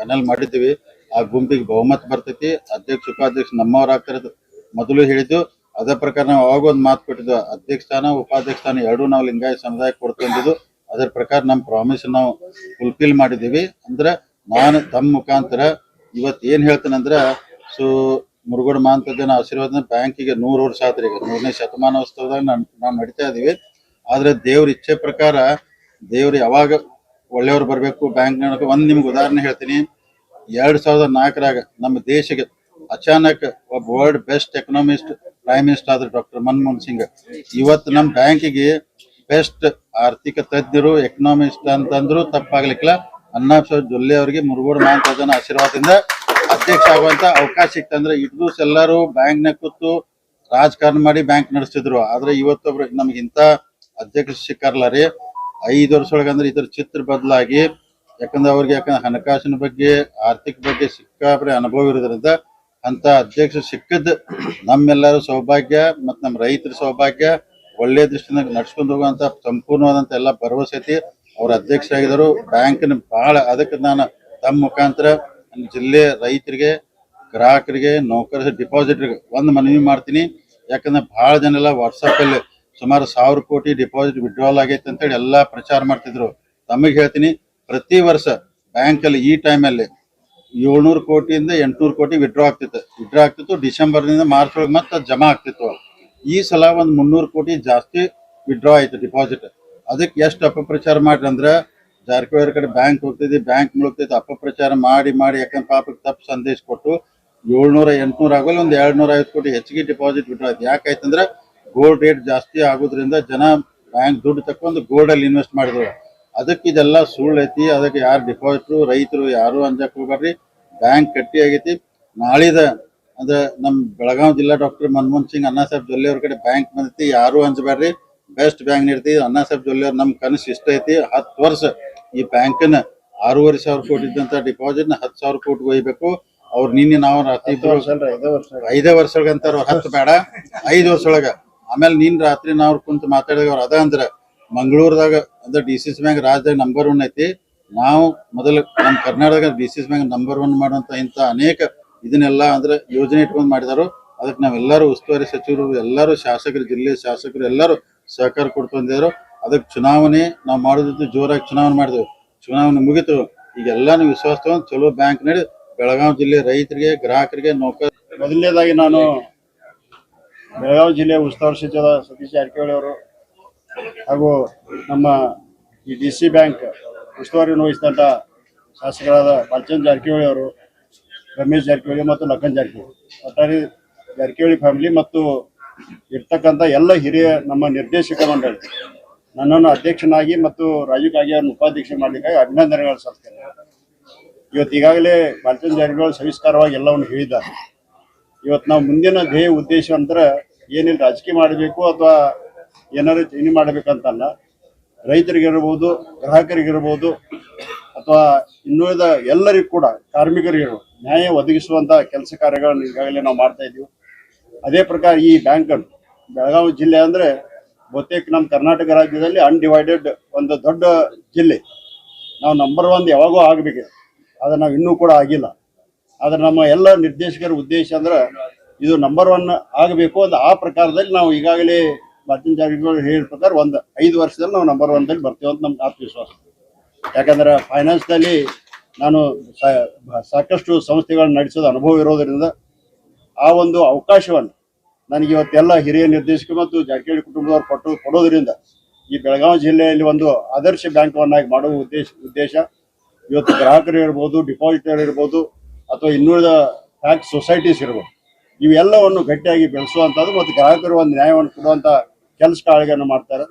Panel ಮಾಡಿದ್ದೀವಿ. ಆ ಗುಂಪಿಗೆ ಬಹುಮತ ಬರ್ತೈತಿ. ಅಧ್ಯಕ್ಷ, ಉಪಾಧ್ಯಕ್ಷ ನಮ್ಮವ್ರು ಆಗ್ತಿರೋದು. ಮೊದಲು ಹೇಳಿದ್ದು, ಅದೇ ಪ್ರಕಾರ ನಾವು ಅವಾಗ ಒಂದು ಮಾತು ಕೊಟ್ಟಿದ್ದು, ಅಧ್ಯಕ್ಷ ಸ್ಥಾನ, ಉಪಾಧ್ಯಕ್ಷ ಸ್ಥಾನ ಎರಡೂ ನಾವು ಲಿಂಗಾಯತ ಸಮುದಾಯ ಕೊಡ್ಕೊಂಡಿದ್ದು. ಅದರ ಪ್ರಕಾರ ನಮ್ಮ ಪ್ರಾಮಿಸ್ ನಾವು ಫುಲ್ಫಿಲ್ ಮಾಡಿದ್ದೀವಿ. ಅಂದ್ರೆ ನಾನು ತಮ್ಮ ಮುಖಾಂತರ ಇವತ್ತು ಏನ್ ಹೇಳ್ತೇನೆ ಸೊ, ಮುರುಗೋಡ ಮಾಂತದ್ದೇನ ಆಶೀರ್ವಾದ ಬ್ಯಾಂಕಿಗೆ ನೂರು ವರ್ಷ ಆದ್ರೆ ಈಗ. ನೂರನೇ ಶತಮಾನೋತ್ಸವದಾಗ ನಾನು ನಾವು ನಡೀತಾ ಇದೀವಿ. ಆದ್ರೆ ದೇವ್ರ ಇಚ್ಛೆ ಪ್ರಕಾರ ದೇವ್ರು ಯಾವಾಗ ಒಳ್ಳೆಯವ್ರು ಬರಬೇಕು ಬ್ಯಾಂಕ್ ಒಂದು ನಿಮ್ಗೆ ಉದಾಹರಣೆ ಹೇಳ್ತೀನಿ. ಎರಡ್ ಸಾವಿರದ ನಾಲ್ಕರಾಗ ನಮ್ಮ ದೇಶಕ್ಕೆ ಅಚಾನಕ್ ಒಬ್ಬ world best economist prime minister ಆದ್ರು ಡಾಕ್ಟರ್ ಮನಮೋಹನ್ ಸಿಂಗ್. ಇವತ್ತು ನಮ್ಮ ಬ್ಯಾಂಕಿಗೆ ಬೆಸ್ಟ್ ಆರ್ಥಿಕ ತಜ್ಞರು ಎಕನಾಮಿಸ್ಟ್ ಅಂತಂದ್ರು ತಪ್ಪಾಗ್ಲಿಕ್ಕಿಲ್ಲ. ಅಣ್ಣಾಸಾಹೇಬ್ ಜೊಲ್ಲೆ ಅವರಿಗೆ ಮುರುಗೋಡು ಮಹಾಂತಜನ ಆಶೀರ್ವಾದದಿಂದ ಅಧ್ಯಕ್ಷ ಆಗುವಂತ ಅವಕಾಶ ಸಿಕ್ತಂದ್ರೆ ಅಂದ್ರೆ ದಿವಸ ಎಲ್ಲರೂ ಬ್ಯಾಂಕ್ನ ಕೂತು ರಾಜಕಾರಣ ಮಾಡಿ ಬ್ಯಾಂಕ್ ನಡೆಸ್ತಿದ್ರು. ಆದ್ರೆ ಇವತ್ತೊಬ್ರು ನಮ್ಗೆ ಇಂತ ಅಧ್ಯಕ್ಷ ಸಿಕ್ಕಾರಲ್ಲ ರೀ. ಐದು ವರ್ಷ ಒಳಗಂದ್ರೆ ಇದ್ರ ಚಿತ್ರ ಬದಲಾಗಿ, ಯಾಕಂದ್ರೆ ಅವ್ರಿಗೆ ಯಾಕಂದ್ರೆ ಹಣಕಾಸಿನ ಬಗ್ಗೆ, ಆರ್ಥಿಕ ಬಗ್ಗೆ ಸಿಕ್ಕಾಪಡೆ ಅನುಭವ ಇರೋದ್ರಿಂದ ಅಂತ ಅಧ್ಯಕ್ಷ ಸಿಕ್ಕದ್ ನಮ್ಮೆಲ್ಲರ ಸೌಭಾಗ್ಯ ಮತ್ ನಮ್ಮ ರೈತರ ಸೌಭಾಗ್ಯ ಒಳ್ಳೆ ದೃಷ್ಟಿಯಿಂದ ನಡ್ಸ್ಕೊಂಡು ಹೋಗುವಂತ ಸಂಪೂರ್ಣವಾದಂತ ಎಲ್ಲ ಭರವಸೆ ಐತಿ. ಅವ್ರ ಬ್ಯಾಂಕ್ ಬ್ಯಾಂಕ್ನ ಬಹಳ ಅದಕ್ಕೆ ನಾನು ತಮ್ಮ ಮುಖಾಂತರ ಜಿಲ್ಲೆ ರೈತರಿಗೆ, ಗ್ರಾಹಕರಿಗೆ ನೌಕರ ಡಿಪಾಸಿಟ್ರಿಗೆ ಒಂದು ಮನವಿ ಮಾಡ್ತೀನಿ. ಯಾಕಂದ್ರೆ ಬಹಳ ಜನ ಎಲ್ಲ ವಾಟ್ಸಪ್ ಅಲ್ಲಿ ಸುಮಾರು ಸಾವಿರ ಕೋಟಿ ಡಿಪಾಸಿಟ್ ವಿಡ್ರಾಲ್ ಆಗೈತೆ ಅಂತೇಳಿ ಎಲ್ಲ ಪ್ರಚಾರ ಮಾಡ್ತಿದ್ರು. ತಮಗೆ ಹೇಳ್ತೀನಿ, ಪ್ರತಿ ವರ್ಷ ಬ್ಯಾಂಕ್ ಅಲ್ಲಿ ಈ ಟೈಮಲ್ಲಿ ಏಳ್ನೂರು ಕೋಟಿಯಿಂದ ಎಂಟುನೂರು ಕೋಟಿ ವಿಡ್ರಾ ಆಗ್ತಿತ್ತು. ವಿಡ್ರಾ ಆಗ್ತಿತ್ತು, ಡಿಸೆಂಬರ್ನಿಂದ ಮಾರ್ಚ್ ಒಳಗೆ ಮತ್ತೆ ಜಮಾ ಆಗ್ತಿತ್ತು. ಈ ಸಲ ಒಂದು ಮುನ್ನೂರು ಕೋಟಿ ಜಾಸ್ತಿ ವಿಡ್ರಾ ಆಯ್ತು ಡಿಪಾಸಿಟ್ ಅದಕ್ಕೆ ಎಷ್ಟು ಅಪಪ್ರಚಾರ ಮಾಡ್ರಿ ಅಂದ್ರೆ, ಜಾರಕಿಹೊಳಿ ಕಡೆ ಬ್ಯಾಂಕ್ ಹೋಗ್ತಿದ್ವಿ ಬ್ಯಾಂಕ್ ಮುಳುಗ್ತೈತಿ ಅಪಪ್ರಚಾರ ಮಾಡಿ ಮಾಡಿ, ಯಾಕಂದ್ರೆ ಪಾಪಕ್ಕೆ ತಪ್ಪು ಸಂದೇಶ ಕೊಟ್ಟು ಏಳ್ನೂರ ಎಂಟ್ನೂರ ಆಗೋಲ್ಲ, ಒಂದ್ ಎರಡ್ ನೂರ ಐವತ್ತು ಕೋಟಿ ಹೆಚ್ಚಿಗೆ ಡಿಪಾಸಿಟ್ ವಿಡ್ರಾ ಆಯ್ತು. ಯಾಕೈತಂದ್ರೆ ಗೋಲ್ಡ್ ರೇಟ್ ಜಾಸ್ತಿ ಆಗೋದ್ರಿಂದ ಜನ ಬ್ಯಾಂಕ್ ದುಡ್ಡು ತಕೊಂಡು ಗೋಲ್ಡ್ ಅಲ್ಲಿ ಇನ್ವೆಸ್ಟ್ ಮಾಡಿದ್ರು. ಅದಕ್ಕೆ ಇದೆಲ್ಲ ಸುಳ್ಳು ಐತಿ ಅದಕ್ಕೆ ಯಾರು ಡಿಪಾಸಿಟ್ರು ರೈತರು ಯಾರು ಅಂಜಕ್ ಹೋಗ್ಬಾರ್ರಿ ಬ್ಯಾಂಕ್ ಕಟ್ಟಿ ಆಗೈತಿ. ನಾಳಿದ ಅದ ನಮ್ ಬೆಳಗಾವಿ ಜಿಲ್ಲಾ ಡಾಕ್ಟರ್ ಮನಮೋಹನ್ ಸಿಂಗ್ ಅಣ್ಣಾ ಸಾಹೇಬ್ ಜೊಲ್ಲೆ ಅವ್ರ ಕಡೆ ಬ್ಯಾಂಕ್ ಬಂದೈತಿ ಯಾರು ಅಂಜಬೇಡ್ರಿ ಬೆಸ್ಟ್ ಬ್ಯಾಂಕ್ ನೀಡ್ತಿ. ಅಣ್ಣಾ ಸಾಹೇಬ್ ಜೊಲ್ಲೆ ಅವ್ರ ನಮ್ ಕನಸು ಇಷ್ಟ ಐತಿ. ಹತ್ತು ವರ್ಷ ಈ ಬ್ಯಾಂಕನ್ನ ಆರೂವರೆ ಸಾವಿರ ಕೋಟಿ ಇದ್ದಂತ ಡಿಪಾಸಿಟ್ನ ಹತ್ತು ಸಾವಿರ ಕೋಟಿ ಒಯ್ಬೇಕು. ಅವ್ರು ನಿನ್ನೆ ನಾವು ಐದೇ ವರ್ಷ ಐದೇ ವರ್ಷ. ಅಂತಾರ ಹತ್ತು ಬೇಡ. ಐದು ವರ್ಷ ಒಳಗ. ಆಮೇಲೆ ನೀನ್ ರಾತ್ರಿ ನಾವ್ ಕುಂತ ಮಾತಾಡಿದಾಗ ಅವ್ರ ಅದ ಅಂದ್ರ ಮಂಗಳೂರದಾಗ ಅಂದ್ರೆ ಡಿ ಸಿ ಸಿ ಬ್ಯಾಂಕ್ ರಾಜ್ಯದಾಗ ನಂಬರ್ ಒನ್ ಐತಿ. ನಾವು ಮೊದಲು ನಮ್ಮ Karnataka D C C bank number one ಮಾಡುವಂತ ಇಂತ ಅನೇಕ ಇದನ್ನೆಲ್ಲ ಅಂದ್ರೆ ಯೋಜನೆ ಇಟ್ಕೊಂಡು ಮಾಡಿದಾರು. ಅದಕ್ಕೆ ನಾವೆಲ್ಲರೂ ಉಸ್ತುವಾರಿ ಸಚಿವರು, ಎಲ್ಲರೂ ಶಾಸಕರು, ಜಿಲ್ಲೆ ಶಾಸಕರು, ಎಲ್ಲರೂ ಸಹಕಾರ ಕೊಡ್ಕೊಂಡಿದ್ರು ಅದಕ್ಕೆ ಚುನಾವಣೆ ನಾವು ಮಾಡೋದಿತ್ತು ಜೋರಾಗಿ ಚುನಾವಣೆ ಮಾಡಿದೆವು. ಚುನಾವಣೆ ಮುಗಿತು. ಈಗ ಎಲ್ಲಾನು ವಿಶ್ವಾಸ ತಗೊಂಡು ಚಲೋ ಬ್ಯಾಂಕ್ ನಡಿ ಬೆಳಗಾವಿ ಜಿಲ್ಲೆ ರೈತರಿಗೆ, ಗ್ರಾಹಕರಿಗೆ, ನೌಕರ ಮೊದಲನೇದಾಗಿ ನಾನು ಬೆಳಗಾವಿ ಜಿಲ್ಲೆ ಉಸ್ತುವಾರಿ ಸಚಿವ ಸತೀಶ್ ಜಾರಕಿಹೊಳಿ ಅವರು ಹಾಗೂ ನಮ್ಮ ಈ ಡಿ ಸಿ ಬ್ಯಾಂಕ್ ಉಸ್ತುವಾರಿ ವಹಿಸಿದಂಥ ಶಾಸಕರಾದ ಬಾಲ್ಚಂದ್ ಜಾರಕಿಹೊಳಿ ಅವರು, ರಮೇಶ್ ಜಾರಕಿಹೊಳಿ ಮತ್ತು ಲಖನ್ ಜಾರಕಿಹೊಳಿ. ಒಟ್ಟಾರೆ ಜಾರಕಿಹೊಳಿ ಫ್ಯಾಮಿಲಿ ಮತ್ತು ಇರ್ತಕ್ಕಂಥ ಎಲ್ಲ ಹಿರಿಯ ನಮ್ಮ ನಿರ್ದೇಶಕ ಮಂಡಳಿ ನನ್ನನ್ನು ಅಧ್ಯಕ್ಷನಾಗಿ ಮತ್ತು ರಾಜೀವ್ ಕಾಗೆ ಅವರನ್ನು ಉಪಾಧ್ಯಕ್ಷ ಮಾಡಲಿಕ್ಕಾಗಿ ಅಭಿನಂದನೆಗಳು ಸಲ್ಲಿಸ್ತೇನೆ. ಇವತ್ತು ಈಗಾಗಲೇ ಬಾಲಚಂದ್ರ ಜಾರಕಿಹೊಳಿ ಸವಿಸ್ತಾರವಾಗಿ ಎಲ್ಲವನ್ನು ಹೇಳಿದ್ದಾರೆ. ಇವತ್ತು ನಾವು ಮುಂದಿನ ಧ್ಯೇಯ ಉದ್ದೇಶ ಅಂದ್ರೆ ಏನಿಲ್ಲ, ರಾಜಕೀಯ ಮಾಡಬೇಕು ಅಥವಾ ಏನಾದ್ರು ಚೇಂಜ್ ಮಾಡಬೇಕಂತಲ್ಲ. ರೈತರಿಗಿರ್ಬೋದು, ಗ್ರಾಹಕರಿಗಿರ್ಬೋದು, ಅಥವಾ ಇನ್ನುಳಿದ ಎಲ್ಲರಿಗೂ ಕೂಡ ಕಾರ್ಮಿಕರಿಗೂ ನ್ಯಾಯ ಒದಗಿಸುವಂತಹ ಕೆಲಸ ಕಾರ್ಯಗಳನ್ನು ಈಗಾಗಲೇ ನಾವು ಮಾಡ್ತಾ ಇದ್ದೀವಿ. ಅದೇ ಪ್ರಕಾರ ಈ ಬ್ಯಾಂಕ್ ಬೆಳಗಾವಿ ಜಿಲ್ಲೆ ಅಂದ್ರೆ ಬಹುತೇಕ ನಮ್ಮ ಕರ್ನಾಟಕ ರಾಜ್ಯದಲ್ಲಿ ಅನ್ಡಿವೈಡೆಡ್ ಒಂದು ದೊಡ್ಡ ಜಿಲ್ಲೆ. ನಾವು ನಂಬರ್ ಒನ್ ಯಾವಾಗೂ ಆಗಬೇಕು. ಆದ್ರೆ ನಾವು ಇನ್ನೂ ಕೂಡ ಆಗಿಲ್ಲ. ಆದ್ರೆ ನಮ್ಮ ಎಲ್ಲ ನಿರ್ದೇಶಕರ ಉದ್ದೇಶ ಅಂದ್ರೆ ಇದು ನಂಬರ್ ಒನ್ ಆಗಬೇಕು ಅಂತ ಆ ಪ್ರಕಾರದಲ್ಲಿ ನಾವು ಈಗಾಗಲೇ ಬಾಚಿನ್ ಜಾರಿಗಳು ಹೇಳಿದ ಪ್ರಕಾರ ಒಂದು ಐದು ವರ್ಷದಲ್ಲಿ ನಾವು ನಂಬರ್ ಒನ್ದಲ್ಲಿ ಬರ್ತೀವಿ ಅಂತ ನಮ್ಗೆ ಆತ್ಮವಿಶ್ವಾಸ. ಯಾಕಂದ್ರೆ ಫೈನಾನ್ಸ್ನಲ್ಲಿ ನಾನು ಸಾಕಷ್ಟು ಸಂಸ್ಥೆಗಳನ್ನ ನಡೆಸೋದು ಅನುಭವ ಇರೋದ್ರಿಂದ ಆ ಒಂದು ಅವಕಾಶವನ್ನು ನನಗೆ ಇವತ್ತೆಲ್ಲ ಹಿರಿಯ ನಿರ್ದೇಶಕ ಮತ್ತು ಜಾರಕಿಹೊಳಿ ಕುಟುಂಬದವರು ಕೊಟ್ಟು ಕೊಡೋದ್ರಿಂದ ಈ ಬೆಳಗಾವಿ ಜಿಲ್ಲೆಯಲ್ಲಿ ಒಂದು ಆದರ್ಶ ಬ್ಯಾಂಕವನ್ನಾಗಿ ಮಾಡುವ ಉದ್ದೇಶ ಉದ್ದೇಶ. ಇವತ್ತು ಗ್ರಾಹಕರು ಇರ್ಬೋದು ಡಿಪಾಸಿಟರ್ ಇರ್ಬೋದು ಅಥವಾ ಇನ್ನುಳಿದ ಟ್ಯಾಕ್ಸ್ ಸೊಸೈಟೀಸ್ ಇರ್ಬೋದು. ಇವೆಲ್ಲವನ್ನು ಗಟ್ಟಿಯಾಗಿ ಬೆಳೆಸುವಂಥದ್ದು ಮತ್ತು ಗ್ರಾಹಕರು ಒಂದು ನ್ಯಾಯವನ್ನು ಕೊಡುವಂಥ ಕೆಲಸ ಕಾಳಿಗೆಯನ್ನು ಮಾಡ್ತಾರೆ.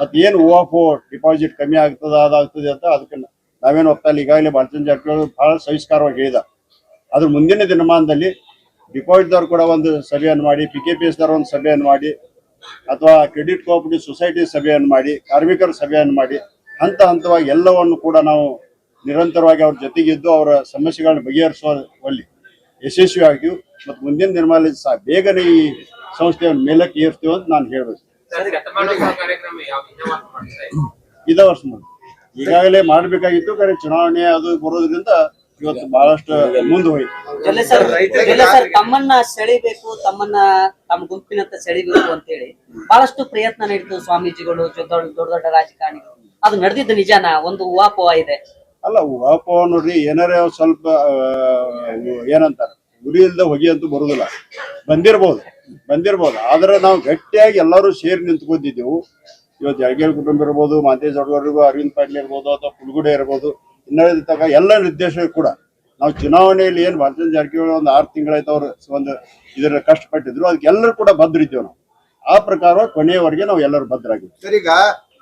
ಮತ್ತು ಏನು ಓ ಆಫ್ ಡಿಪಾಸಿಟ್ ಕಮ್ಮಿ ಆಗ್ತದೆ, ಅದಾಗ್ತದೆ ಅಂತ ಅದಕ್ಕೆ ನಾವೇನು ಒಪ್ತಾಯಿಲ್ಲ ಈಗಾಗಲೇ ಭಾರತೀಯ ಜಾರಕಿಹೊಳಿ ಬಹಳ ಸವಿಸ್ಕಾರವಾಗಿ ಹೇಳಿದ ಅದ್ರ ಮುಂದಿನ ದಿನಮಾನದಲ್ಲಿ ಡಿಪಾಸಿಟ್ದವ್ರು ಕೂಡ ಒಂದು ಸಭೆಯನ್ನು ಮಾಡಿ ಪಿ ಕೆ ಪಿ ಎಸ್ದವ್ರು ಒಂದು ಸಭೆಯನ್ನು ಮಾಡಿ, ಅಥವಾ ಕ್ರೆಡಿಟ್ ಕೋಆಪರೇಟಿವ್ ಸೊಸೈಟಿ ಸಭೆಯನ್ನು ಮಾಡಿ, ಕಾರ್ಮಿಕರ ಸಭೆಯನ್ನು ಮಾಡಿ, ಹಂತ ಹಂತವಾಗಿ ಎಲ್ಲವನ್ನು ಕೂಡ ನಾವು ನಿರಂತರವಾಗಿ ಅವ್ರ ಜೊತೆಗಿದ್ದು ಅವರ ಸಮಸ್ಯೆಗಳನ್ನ ಬಗೆಹರಿಸುವಲ್ಲಿ ಯಶಸ್ವಿ ಆಗಿವು ಮತ್ತು ಮುಂದಿನ ದಿನಮಾಲಿ ಸಹ ಬೇಗನೆ ಈ ಸಂಸ್ಥೆಯನ್ನು ಮೇಲಕ್ಕೆ ಏರ್ತೀವಿ ಅಂತ ನಾನು ಹೇಳಬೇಕು. ಇದ ವರ್ಷ ಈಗಾಗಲೇ ಮಾಡಬೇಕಾಗಿತ್ತು ಕರೆ ಚುನಾವಣೆ ಅದು ಬರೋದ್ರಿಂದ ಇವತ್ತು ಬಹಳಷ್ಟು ಮುಂದೆ ಹೋಯ್ತು ತಮ್ಮನ್ನ ಸೆಳಿಬೇಕು ತಮ್ಮನ್ನ ತಮ್ಮ ಗುಂಪಿನಂತ ಸೆಳಿಬೇಕು ಅಂತ ಹೇಳಿ ಬಹಳಷ್ಟು ಪ್ರಯತ್ನ ನಡೀತು ಸ್ವಾಮೀಜಿಗಳು ದೊಡ್ಡ ದೊಡ್ಡ ದೊಡ್ಡ ರಾಜಕಾರಣಿಗಳು. ಅದು ನಡೆದಿದ್ದು ನಿಜಾನ? ಒಂದು ಊಹಾಪೋಹ ಇದೆ. ಅಲ್ಲ ವಾಪ ನೋಡ್ರಿ, ಏನಾರ ಸ್ವಲ್ಪ ಏನಂತಾರೆ ಗುರಿ ಇಲ್ದ ಹೊಗೆ ಅಂತೂ ಬರುದಿಲ್ಲ. ಬಂದಿರ್ಬೋದು ಬಂದಿರ್ಬೋದು. ಆದ್ರೆ ನಾವು ಗಟ್ಟಿಯಾಗಿ ಎಲ್ಲರೂ ಸೇರಿ ನಿಂತ್ಕೊಂಡಿದ್ದೆವು. ಇವತ್ತು ಜಳಗೇರಿ ಕುಟುಂಬ ಇರ್ಬೋದು ಮಾತೇಶ್ ಅಡ್ವಾರಿಗೂ ಅರವಿಂದ್ ಪಾಟೀಲ್ ಇರ್ಬೋದು, ಅಥವಾ ಪುಲ್ಗುಡೆ ಇರ್ಬೋದು ಇನ್ನುಳಿದ ತಕ ಎಲ್ಲ ನಿರ್ದೇಶಕರು ಕೂಡ. ನಾವು ಚುನಾವಣೆಯಲ್ಲಿ ಏನು ಭಾರತೀಯ ಜಾರಕಿಹೊಳಿ ಒಂದು ಆರು ತಿಂಗಳಾಯ್ತು ಅವ್ರು ಒಂದು ಇದರ ಕಷ್ಟಪಟ್ಟಿದ್ರು. ಅದಕ್ಕೆ ಎಲ್ಲರೂ ಕೂಡ ಬದ್ರಿದ್ದೇವೆ ನಾವು. ಆ ಪ್ರಕಾರ ಕೊನೆಯವರೆಗೆ ನಾವು ಎಲ್ಲರೂ ಭದ್ರಾಗಿದ್ದೀವಿ. ಸರಿಗ?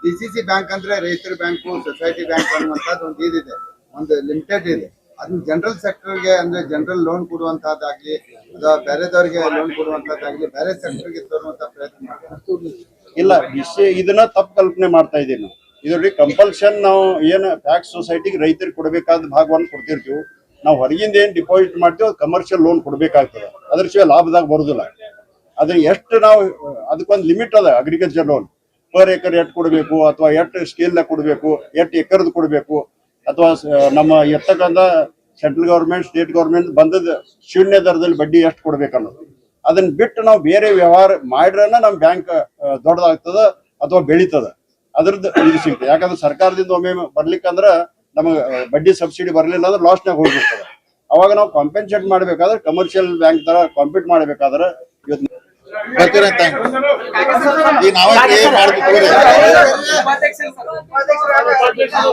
ಡಿ ಬ್ಯಾಂಕ್ ಅಂದ್ರೆ ರೈತರ ಬ್ಯಾಂಕು, ಸೊಸೈಟಿ ಬ್ಯಾಂಕ್ ಅನ್ನುವಂಥದ್ದು ಒಂದು ಇದಿದೆ ಒಂದು ಲಿಮಿಟೆಡ್ ಇದೆ. ಅದನ್ನ ಜನರಲ್ ಸೆಕ್ಟರ್ಗೆ ಅಂದ್ರೆ ಜನರಲ್ ಲೋನ್ ಕೊಡುವಂತಹದ್ದಾಗ್ಲಿ ಅಥವಾ ಬೇರೆದವ್ರಿಗೆ ಲೋನ್ ಕೊಡುವಂತಹದ್ದಾಗ್ಲಿ ಬೇರೆ ಸೆಕ್ಟರ್ಗೆ ತರುವಂತ ಪ್ರಯತ್ನ ಮಾಡ್ತಾರೆ. ಇಲ್ಲ, ವಿಷಯ ಇದನ್ನ ತಪ್ಪು ಕಲ್ಪನೆ ಮಾಡ್ತಾ ಇದೀವಿ ನಾವು. ಇದರಲ್ಲಿ ಕಂಪಲ್ಷನ್ ನಾವು ಏನು ಟ್ಯಾಕ್ಸ್ ಸೊಸೈಟಿಗೆ ರೈತರಿಗೆ ಕೊಡಬೇಕಾದ ಭಾಗವನ್ನು ಕೊಡ್ತಿರ್ತೀವಿ. ನಾವು ಹೊರಗಿಂದ ಏನು ಡಿಪಾಸಿಟ್ ಮಾಡ್ತೀವಿ ಅದು ಕಮರ್ಷಿಯಲ್ ಲೋನ್ ಕೊಡಬೇಕಾಗ್ತದೆ. ಅದ್ರ ಶಿವಾಯ ಲಾಭದಾಗ ಬರೋದಿಲ್ಲ. ಅದನ್ನ ಎಷ್ಟು ನಾವು, ಅದಕ್ಕೊಂದು ಲಿಮಿಟ್ ಅದ ಅಗ್ರಿಕಲ್ಚರ್ ಲೋನ್ ಪರ್ ಎಕರ್ ಎಟ್ ಕೊಡಬೇಕು ಅಥವಾ ಎಟ್ ಸ್ಕೇಲ್ ಕೊಡಬೇಕು, ಎಟ್ ಎಕರ್ದು ಕೊಡಬೇಕು ಅಥವಾ ನಮ್ಮ ಎತ್ತಕ್ಕಂಥ ಸೆಂಟ್ರಲ್ ಗೌರ್ಮೆಂಟ್ ಸ್ಟೇಟ್ ಗೌರ್ಮೆಂಟ್ ಬಂದದ ಶೂನ್ಯ ದರದಲ್ಲಿ ಬಡ್ಡಿ ಎಷ್ಟು ಕೊಡ್ಬೇಕು ಅನ್ನೋದು. ಅದನ್ನ ಬಿಟ್ಟು ನಾವು ಬೇರೆ ವ್ಯವಹಾರ ಮಾಡ್ರನ ನಮ್ಮ ಬ್ಯಾಂಕ್ ದೊಡ್ಡದಾಗ್ತದ ಅಥವಾ ಬೆಳೀತದ. ಅದ್ರದ್ದು ಇದು ಸಿಗ್ತದೆ. ಯಾಕಂದ್ರೆ ಸರ್ಕಾರದಿಂದ ಒಮ್ಮೆ ಬರ್ಲಿಕ್ಕಂದ್ರ ನಮಗೆ ಬಡ್ಡಿ ಸಬ್ಸಿಡಿ ಬರಲಿಲ್ಲ ಅಂದ್ರೆ ಲಾಸ್ನಾಗ ಹೋಗ್ಬಿಡ್ತದೆ. ಅವಾಗ ನಾವು ಕಾಂಪೆನ್ಸೇಟ್ ಮಾಡ್ಬೇಕಾದ್ರೆ ಕಮರ್ಷಿಯಲ್ ಬ್ಯಾಂಕ್ ತರ ಕಾಂಪೀಟ್ ಮಾಡ್ಬೇಕಾದ್ರೆ ಇವತ್ತು ಬರ್ತೀರಂತ ಈಗ ನಾವೇ ಏನ್ ಮಾಡ್ಬೇಕು ತಗೋರಿ.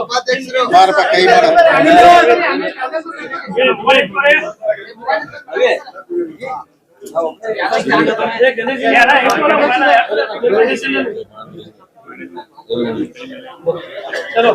ಉಪಾಧ್ಯಕ್ಷರು ಬಾರಪ್ಪ ಕೈ ಮಾಡು. चलो